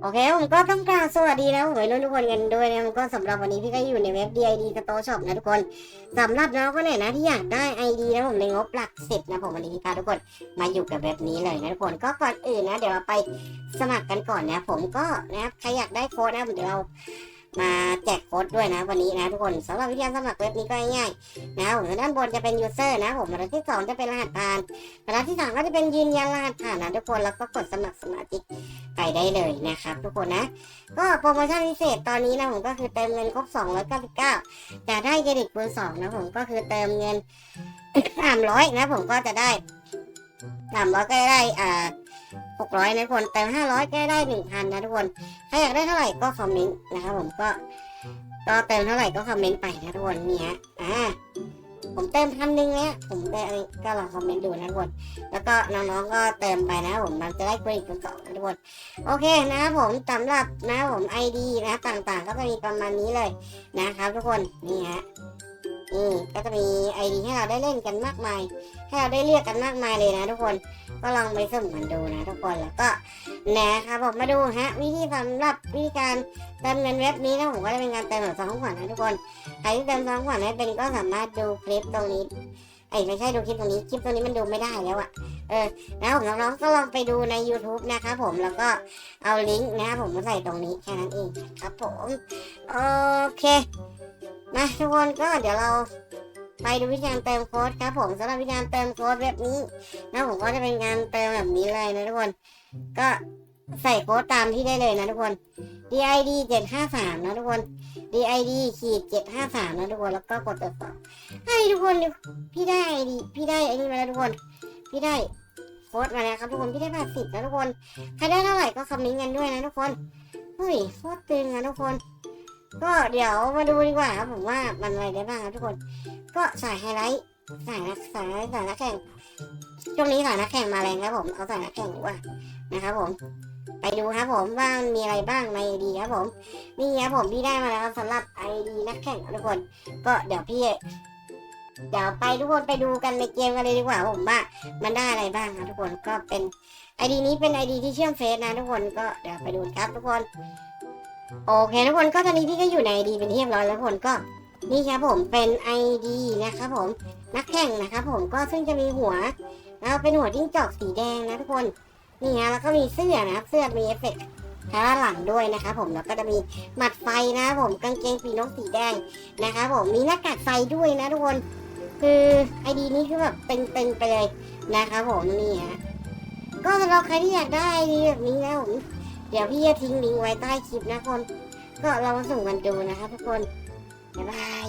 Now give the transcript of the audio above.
โอเคผมก็ต้องกล่าวสวัสดีนะผมวัยรุ่นทุกคนกันด้วยนะผมก็สำหรับวันนี้พี่ก็อยู่ในเว็บ DID Store Shop นะทุกคนสำหรับน้องคนไหนนะที่อยากได้ ID นะผมในงบหลักสิบนะผมวันนี้พาทุกคนมาอยู่กับเว็บนี้เลยนะทุกคนก็ก่อนอื่นนะ เดี๋ยวเราไปสมัครกันก่อนนะผมก็นะครับใครอยากได้โค้ดนะเดี๋ยวเรา มาแจกโค้ดด้วยนะวันนี้นะทุกคนสำหรับวิธีการสมัครเว็บนี้ก็ง่ายๆนะผมด้านบนจะเป็น user นะผมระดับที่สองจะเป็นรหัสผ่านระดับที่สามก็จะเป็นยืนยันรหัสผ่านนะทุกคนแล้วก็กดสมัครสมาชิกไปได้เลยนะครับทุกคนนะ ก็โปรโมชั่นพิเศษตอนนี้นะผมก็คือเติมเงินครบ 299จะได้เครดิตคูณ2นะผมก็คือเติมเงิน300นะผมก็จะได้300ก็ได้อ่า 600 นะทุกคนเติม500 ก็ได้ 1,000 นะทุกคน ถ้าอยากได้เท่าไหร่ก็คอมเมนต์นะครับผมก็ ก็เติมเท่าไหร่ก็คอมเมนต์ไปนะทุกคนนี่ฮะอ่าผมเติมพันหนึ่งแล้วผมได้ก็ลองคอมเมนต์ดูนะทุกคนแล้วก็น้องๆก็เติมไปนะผมมันจะได้เครดิตคูณสองนะทุกคนโอเคนะครับผมสำหรับนะครับผม ID นะต่างๆ ก็จะมีประมาณนี้เลยนะครับทุกคนนี่ฮะ นี่ก็จะมี ID ให้เราได้เล่นกันมากมาย ให้เราได้เลือกกันมากมายเลยนะทุกคนก็ลองไปสุ่มกันดูนะทุกคนแล้วก็นะครับผมมาดูฮะวิธีสำหรับวิธีการเติมเงินเว็บนี้นะผมก็จะเป็นการเติมแบบซองขวัญนะทุกคนใครที่เติมซองขวัญให้เป็นก็สามารถดูคลิปตรงนี้ไอ้ไม่ใช่ดูคลิปตรงนี้คลิปตรงนี้มันดูไม่ได้แล้วอะเออแล้วผมน้องๆก็ลองไปดูใน YouTube นะครับผมแล้วก็เอาลิงก์นะครับผมมาใส่ตรงนี้แค่นั้นเองครับผมโอเค มาทุกคนก็เดี๋ยวเราไปดูวิธีการเติมโค้ดครับผมสำหรับวิธีการเติมโค้ดแบบนี้นะผมก็จะเป็นการเติมแบบนี้เลยนะทุกคน ก็ใส่โค้ดตามที่ได้เลยนะทุกคน DID 753นะทุกคน DID ขีด753นะทุกคนแล้วก็กดตรวจสอให้ทุกคนดิพี่ได้ ID พี่ได้ไอ้นี่มาแล้วทุกคน พี่ได้โค้ดมาแล้วครับทุกคนพี่ได้แปดสิบนะทุกคนใครได้เท่าไหร่ก็คอมเมนต์กันด้วยนะทุกคนเฮ้ยโคตรตึงนะทุกคน ก็เดี๋ยวมาดูดีกว่าครับผมว่ามันอะไรได้บ้างครับทุกคน ก็สายไฮไลท์สายนักสายสายนักแข่งช่วงนี้สายนักแข่งมาแรงครับผมเอาสายนักแข่งดีกว่านะครับผม ไปดูครับผมว่ามันมีอะไรบ้างในไอดีครับผมนี่ครับผมพี่ได้มาแล้วสำหรับไอดีนักแข่งทุกคน ก็เดี๋ยวพี่เดี๋ยวไปทุกคนไปดูกันในเกมกันเลยดีกว่าผมว่ามันได้อะไรบ้างครับทุกคนก็เป็นไอดีนี้เป็นไอดีที่เชื่อมเฟซนะทุกคนก็เดี๋ยวไปดูครับทุกคน โอเคทุกคนก็ตอนนี้พี่ก็อยู่ในไอดีเป็นที่เรียบร้อยแล้วทุกคนก็นี่ครับผมเป็นไอดีนะครับผมนักแข่งนะครับผมก็ซึ่งจะมีหัวแล้วเป็นหัวจิ้งจอกสีแดงนะทุกคนนี่ฮะแล้วก็มีเสื้อนะครับเสื้อมีเอฟเฟกต์ทางด้านหลังด้วยนะครับผมแล้วก็จะมีหมัดไฟนะครับผมกางเกงปีนกสีแดงนะครับผมมีหน้ากากไฟด้วยนะทุกคนคือไอดีนี้คือแบบเต็งๆไปเลยนะครับผมนี่ฮะก็สำหรับใครที่อยากได้ไอดีแบบนี้นะผม เดี๋ยวพี่จะทิ้งลิงก์ไว้ใต้คลิปนะคน ก็ลองมาสุ่มกันดูนะครับทุกคน บ๊ายบาย